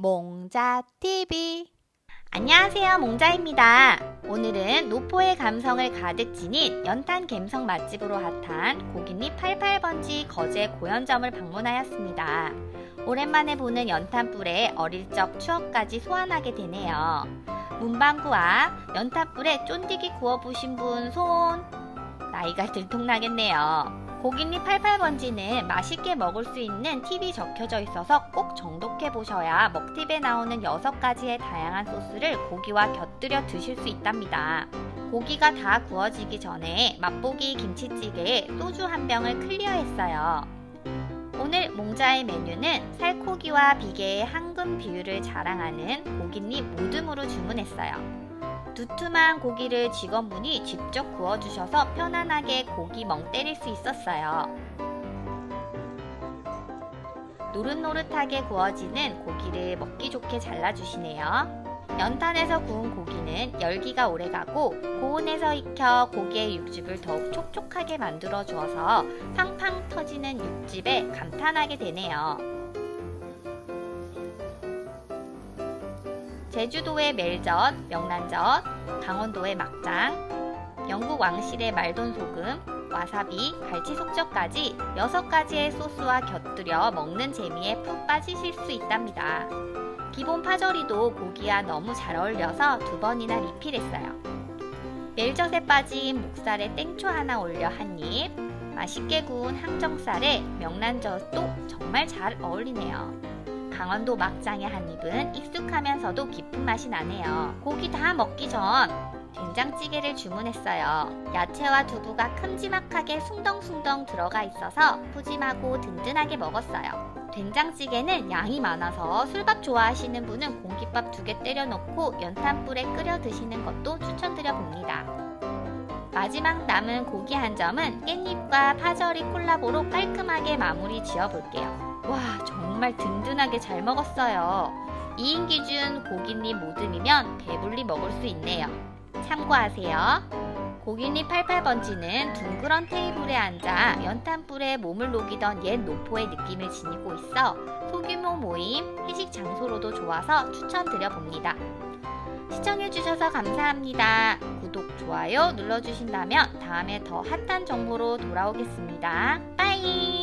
몽자TV 안녕하세요 몽자입니다. 오늘은 노포의 감성을 가득 지닌 연탄 갬성 맛집으로 핫한 고깃잎 88번지 거제 고현점을 방문하였습니다. 오랜만에 보는 연탄불에 어릴 적 추억까지 소환하게 되네요. 문방구 앞 연탄불에 쫀디기 구워보신 분 손. 나이가 들통나겠네요 고깃잎 88번지는 맛있게 먹을 수 있는 팁이 적혀져 있어서 꼭 정독해 보셔야 먹팁에 나오는 6가지의 다양한 소스를 고기와 곁들여 드실 수 있답니다. 고기가 다 구워지기 전에 맛보기 김치찌개에 소주 한 병을 클리어했어요. 오늘 몽자의 메뉴는 살코기와 비계의 황금 비율을 자랑하는 고깃잎 모듬으로 주문했어요. 두툼한 고기를 직원분이 직접 구워주셔서 편안하게 고기 멍 때릴 수 있었어요. 노릇노릇하게 구워지는 고기를 먹기 좋게 잘라주시네요. 연탄에서 구운 고기는 열기가 오래 가고 고온에서 익혀 고기의 육즙을 더욱 촉촉하게 만들어 주어서 팡팡 터지는 육즙에 감탄하게 되네요. 제주도의 멜젓, 명란젓, 강원도의 막장, 영국 왕실의 말돈 소금, 와사비, 갈치 속젓까지 6가지의 소스와 곁들여 먹는 재미에 푹 빠지실 수 있답니다. 기본 파절이도 고기와 너무 잘 어울려서 두 번이나 리필했어요. 멜젓에 빠진 목살에 땡초 하나 올려 한 입, 맛있게 구운 항정살에 명란젓도 정말 잘 어울리네요. 강원도 막장의 한 입은 익숙하면서도 깊은 맛이 나네요. 고기 다 먹기 전 된장찌개를 주문했어요. 야채와 두부가 큼지막하게 숭덩숭덩 들어가 있어서 푸짐하고 든든하게 먹었어요. 된장찌개는 양이 많아서 술밥 좋아하시는 분은 공깃밥 두 개 때려 넣고 연탄불에 끓여 드시는 것도 추천드려 봅니다. 마지막 남은 고기 한 점은 깻잎과 파절이 콜라보로 깔끔하게 마무리 지어 볼게요. 와, 정말 든든하게 잘 먹었어요. 2인 기준 고깃잎 모듬이면 배불리 먹을 수 있네요. 참고하세요. 고깃잎 88번지는 둥그런 테이블에 앉아 연탄불에 몸을 녹이던 옛 노포의 느낌을 지니고 있어 소규모 모임, 회식 장소로도 좋아서 추천드려 봅니다. 시청해주셔서 감사합니다. 구독, 좋아요 눌러주신다면 다음에 더 핫한 정보로 돌아오겠습니다. 빠이!